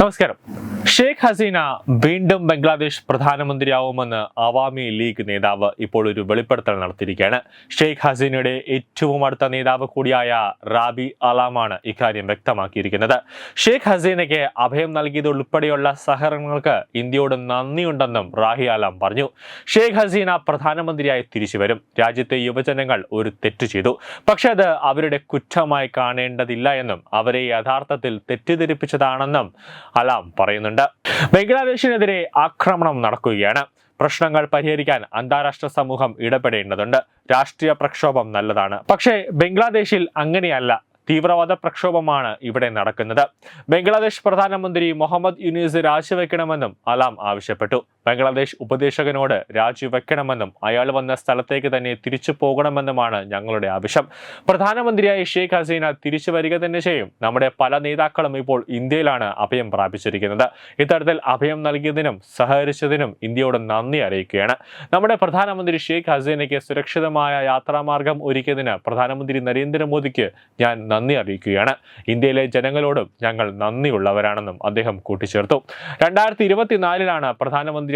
నమస్కారం. ഷെയ്ഖ് ഹസീന വീണ്ടും ബംഗ്ലാദേശ് പ്രധാനമന്ത്രിയാവുമെന്ന് അവാമി ലീഗ് നേതാവ് ഇപ്പോൾ ഒരു വെളിപ്പെടുത്തൽ നടത്തിയിരിക്കുകയാണ്. ഷെയ്ഖ് ഹസീനയുടെ ഏറ്റവും അടുത്ത നേതാവ് കൂടിയായ റാബി അലാമാണ് ഇക്കാര്യം വ്യക്തമാക്കിയിരിക്കുന്നത്. ഷെയ്ഖ് ഹസീനയ്ക്ക് അഭയം നൽകിയത് ഉൾപ്പെടെയുള്ള സഹകരണങ്ങൾക്ക് ഇന്ത്യയോട് നന്ദിയുണ്ടെന്നും റാഹി അലാം പറഞ്ഞു. ഷെയ്ഖ് ഹസീന പ്രധാനമന്ത്രിയായി തിരിച്ചു വരും രാജ്യത്തെ യുവജനങ്ങൾ ഒരു തെറ്റ് ചെയ്തു. പക്ഷേ അത് അവരുടെ കുറ്റമായി കാണേണ്ടതില്ല എന്നും അവരെ യഥാർത്ഥത്തിൽ തെറ്റിദ്ധരിപ്പിച്ചതാണെന്നും അലാം പറയുന്നുണ്ട്. ബംഗ്ലാദേശിനെതിരെ ആക്രമണം നടക്കുകയാണ്. പ്രശ്നങ്ങൾ പരിഹരിക്കാൻ അന്താരാഷ്ട്ര സമൂഹം ഇടപെടേണ്ടതുണ്ട്. രാഷ്ട്രീയ പ്രക്ഷോഭം നല്ലതാണ്. പക്ഷേ ബംഗ്ലാദേശിൽ അങ്ങനെയല്ല. തീവ്രവാദ പ്രക്ഷോഭമാണ് ഇവിടെ നടക്കുന്നത്. ബംഗ്ലാദേശ് പ്രധാനമന്ത്രി മുഹമ്മദ് യുനീസ് രാജിവെക്കണമെന്നും അലാം ആവശ്യപ്പെട്ടു. ബംഗ്ലാദേശ് ഉപദേശകനോട് രാജിവെക്കണമെന്നും അയാൾ വന്ന സ്ഥലത്തേക്ക് തന്നെ തിരിച്ചു പോകണമെന്നുമാണ് ഞങ്ങളുടെ ആവശ്യം. പ്രധാനമന്ത്രിയായി ഷെയ്ഖ് ഹസീന തിരിച്ചു വരിക തന്നെ ചെയ്യും. നമ്മുടെ പല നേതാക്കളും ഇപ്പോൾ ഇന്ത്യയിലാണ് അഭയം പ്രാപിച്ചിരിക്കുന്നത്. ഇത്തരത്തിൽ അഭയം നൽകിയതിനും സഹകരിച്ചതിനും ഇന്ത്യയോട് നന്ദി അറിയിക്കുകയാണ്. നമ്മുടെ പ്രധാനമന്ത്രി ഷെയ്ഖ് ഹസീനയ്ക്ക് സുരക്ഷിതമായ യാത്രാമാർഗം ഒരുക്കിയതിന് പ്രധാനമന്ത്രി നരേന്ദ്രമോദിക്ക് ഞാൻ നന്ദി അറിയിക്കുകയാണ്. ഇന്ത്യയിലെ ജനങ്ങളോടും ഞങ്ങൾ നന്ദിയുള്ളവരാണെന്നും അദ്ദേഹം കൂട്ടിച്ചേർത്തു. രണ്ടായിരത്തി ഇരുപത്തിനാലിലാണ്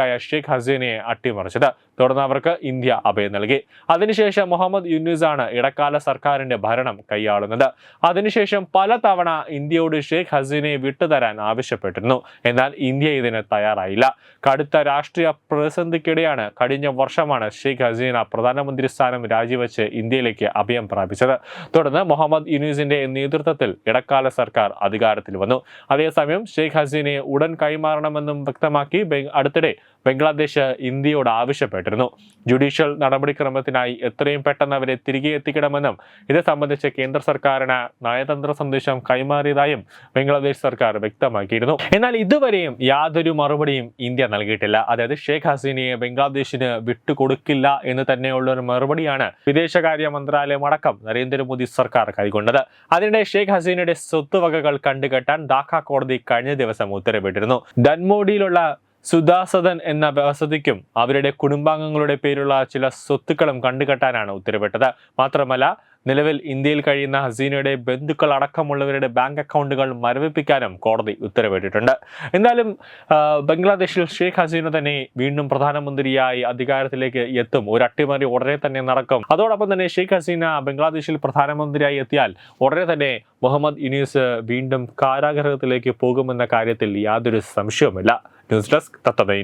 പ്രധാനമന്ത്രിയായ ഷെയ്ഖ് ഹസീനയെ അട്ടിമറിച്ചത്. തുടർന്ന് അവർക്ക് ഇന്ത്യ അഭയം നൽകി. അതിനുശേഷം മുഹമ്മദ് യുനൂസാണ് ഇടക്കാല സർക്കാരിന്റെ ഭരണം കൈയാളുന്നത്. അതിനുശേഷം പലതവണ ഇന്ത്യയോട് ഷെയ്ഖ് ഹസീനയെ വിട്ടുതരാൻ ആവശ്യപ്പെട്ടിരുന്നു. എന്നാൽ ഇന്ത്യ ഇതിന് തയ്യാറായില്ല. കടുത്ത രാഷ്ട്രീയ പ്രതിസന്ധിക്കിടെയാണ് കഴിഞ്ഞ വർഷമാണ് ഷെയ്ഖ് ഹസീന പ്രധാനമന്ത്രി സ്ഥാനം രാജിവെച്ച് ഇന്ത്യയിലേക്ക് അഭയം പ്രാപിച്ചത്. തുടർന്ന് മുഹമ്മദ് യുനൂസിന്റെ നേതൃത്വത്തിൽ ഇടക്കാല സർക്കാർ അധികാരത്തിൽ വന്നു. അതേസമയം ഷെയ്ഖ് ഹസീനയെ ഉടൻ കൈമാറണമെന്നും വ്യക്തമാക്കി അടുത്തിടെ ബംഗ്ലാദേശ് ഇന്ത്യയോട് ആവശ്യപ്പെട്ടിരുന്നു. ജുഡീഷ്യൽ നടപടിക്രമത്തിനായി എത്രയും പെട്ടെന്ന് അവരെ തിരികെ എത്തിക്കണമെന്നും ഇത് സംബന്ധിച്ച് കേന്ദ്ര സർക്കാരിന് നയതന്ത്ര സന്ദേശം കൈമാറിയതായും ബംഗ്ലാദേശ് സർക്കാർ വ്യക്തമാക്കിയിരുന്നു. എന്നാൽ ഇതുവരെയും യാതൊരു മറുപടിയും ഇന്ത്യ നൽകിയിട്ടില്ല. അതായത് ഷെയ്ഖ് ഹസീനയെ ബംഗ്ലാദേശിന് വിട്ടുകൊടുക്കില്ല എന്ന് തന്നെയുള്ള ഒരു മറുപടിയാണ് വിദേശകാര്യ മന്ത്രാലയം അടക്കം നരേന്ദ്രമോദി സർക്കാർ കൈക്കൊണ്ടത്. അതിനിടെ ഷെയ്ഖ് ഹസീനയുടെ സ്വത്തുവകകൾ കണ്ടുകെട്ടാൻ ധാക്ക കോടതി കഴിഞ്ഞ ദിവസം ഉത്തരവിട്ടിരുന്നു. ധൻമോഡിയിലുള്ള സുദാസദൻ എന്ന വസതിക്കും അവരുടെ കുടുംബാംഗങ്ങളുടെ പേരുള്ള ചില സ്വത്തുക്കളും കണ്ടുകെട്ടാനാണ് ഉത്തരവിട്ടത്. മാത്രമല്ല നിലവിൽ ഇന്ത്യയിൽ കഴിയുന്ന ഹസീനയുടെ ബന്ധുക്കൾ അടക്കമുള്ളവരുടെ ബാങ്ക് അക്കൗണ്ടുകൾ മരവിപ്പിക്കാനും കോടതി ഉത്തരവിട്ടിട്ടുണ്ട്. എന്തായാലും ബംഗ്ലാദേശിൽ ഷെയ്ഖ് ഹസീന തന്നെ വീണ്ടും പ്രധാനമന്ത്രിയായി അധികാരത്തിലേക്ക് എത്തും. ഒരു അട്ടിമറി ഉടനെ തന്നെ നടക്കും. അതോടൊപ്പം തന്നെ ഷെയ്ഖ് ഹസീന ബംഗ്ലാദേശിൽ പ്രധാനമന്ത്രിയായി എത്തിയാൽ ഉടനെ തന്നെ മുഹമ്മദ് യുനീസ് വീണ്ടും കാരാഗ്രഹത്തിലേക്ക് പോകുമെന്ന കാര്യത്തിൽ യാതൊരു സംശയവുമില്ല. News desk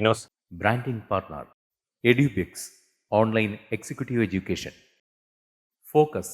news. Branding partner Edubix online executive education. Focus